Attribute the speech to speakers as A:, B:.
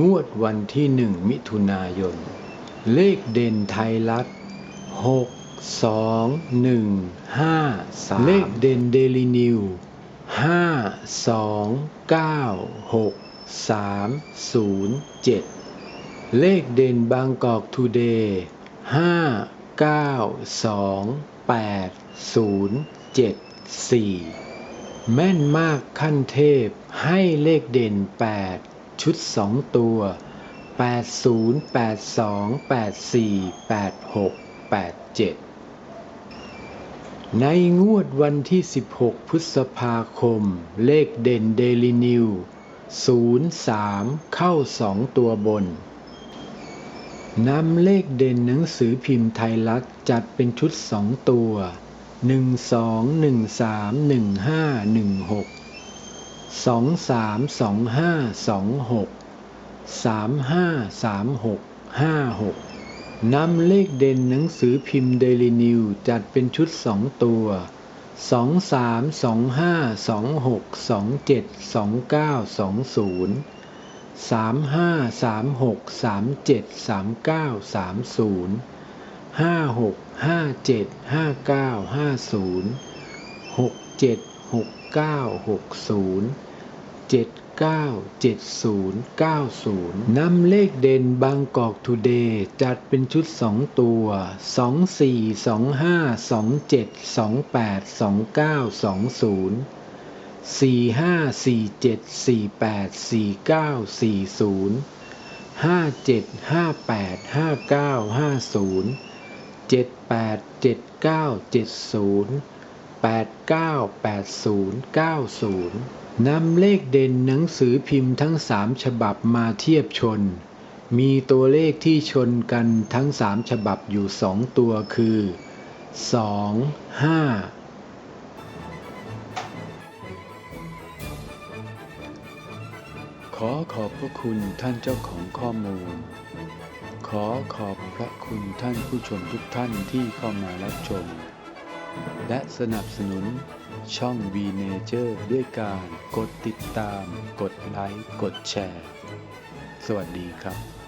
A: งวดวันที่หนึ่งมิถุนายน เลขเด่นไทยรัฐหกสองหนึ่งห้าสามเลขเด่นเดลินิวห้าสองเก้าหกสามศูนย์เจ็ดเลขเด่นบางกอกทูเดย์ห้าเก้าสองแปดศูนย์เจ็ดสี่แม่นมากขั้นเทพให้เลขเด่นแปด ชุด2ตัว 80 82 84 86 87 ในงวดวันที่ 16 พฤษภาคม เลขเด่นเดลินิว 03 เข้า 2 ตัวบนนำเลขเด่นหนังสือพิมพ์ไทยรัฐจัดเป็นชุด 2 ตัว 12 13 15 16 สองสามสองห้าสองหกสามห้าสามหกห้าหกนำเลขเด่นหนังสือพิมพ์เดลินิวจัดเป็นชุดสองตัวสองสามสองห้าสองหกสองเจ็ดสองเก้าสองศูนย์สามห้าสามหกสามเจ็ดสามเก้าสามศูนย์ห้าหกห้าเจ็ดห้าเก้าห้าศูนย์หกเจ็ดหกเก้าหกศูนย์ 797090 นำเลขเด่นบางกอกทูเดย์จัดเป็นชุด 2 ตัว 242527282920 4547484940 57585950 787970 898090 นำเลขเด่นหนังสือพิมพ์ทั้ง 3 ฉบับมาเทียบชน มีตัวเลขที่ชนกันทั้ง 3 ฉบับอยู่ 2 ตัวคือ 2 5ขอขอบพระคุณท่านเจ้าของข้อมูล ขอขอบพระคุณท่านผู้ชมทุกท่านที่เข้ามารับชม และสนับสนุนช่อง V Nature ด้วยการกดติดตาม กดไลค์ กดแชร์ สวัสดีครับ